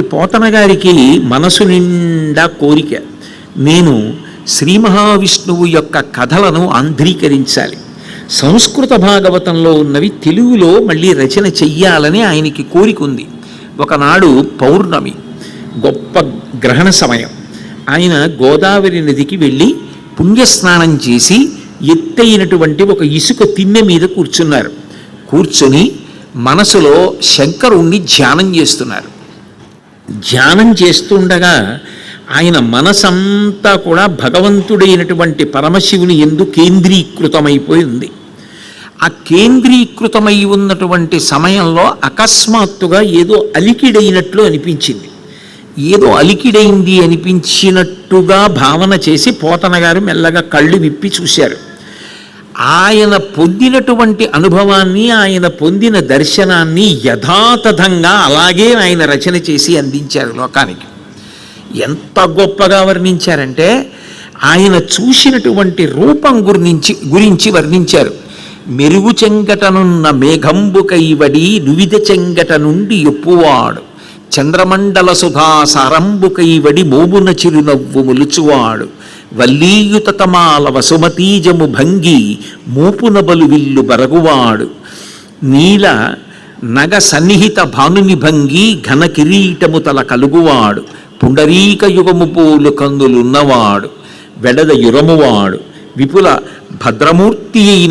పోతన గారికి మనసు నిండా కోరిక. నేను శ్రీ మహావిష్ణువు యొక్క కథలను ఆంధ్రీకరించాలి సంస్కృత భాగవతంలో ఉన్నవి తెలుగులో మళ్ళీ రచన చెయ్యాలని ఆయనకి కోరిక ఉంది ఒకనాడు పౌర్ణమి గొప్ప గ్రహణ సమయం. ఆయన గోదావరి నదికి వెళ్ళి పుణ్యస్నానం చేసి ఎత్తైనటువంటి ఒక ఇసుక తిన్నె మీద కూర్చున్నారు. కూర్చొని మనసులో శంకరుణ్ణి ధ్యానం చేస్తున్నారు. ధ్యానం చేస్తుండగా ఆయన మనసంతా కూడా భగవంతుడైనటువంటి పరమశివుని ఎందు కేంద్రీకృతమైపోయి ఉంది. ఆ కేంద్రీకృతమై ఉన్నటువంటి సమయంలో అకస్మాత్తుగా ఏదో అలికిడైనట్లు అనిపించింది. ఏదో అలికిడైంది అనిపించినట్టుగా భావన చేసి పోతన గారు మెల్లగా కళ్ళు విప్పి చూశారు. ఆయన పొందినటువంటి అనుభవాన్ని ఆయన పొందిన దర్శనాన్ని యథాతథంగా అలాగే ఆయన రచన చేసి అందించారు లోకానికి. ఎంత గొప్పగా వర్ణించారంటే ఆయన చూసినటువంటి రూపం గురించి గురించి వర్ణించారు. మెరుగు చెంగటనున్న మేఘంబు కైవడి నువిద చెంగట నుండి ఎప్పువాడు. చంద్రమండల సుధా సారంబు కైవడి మోమున చిరునవ్వు ములుచువాడు. వల్లీయుతతమాల వసుమతీజము భంగి మూపున బలు విల్లు బరగువాడు. నీల నగ సన్నిహిత భానుని భంగి ఘన కిరీటము తల కలుగువాడు. పుండరీక యుగము పూలు కందులున్నవాడు. వెడద యురమువాడు. విపుల భద్రమూర్తి అయిన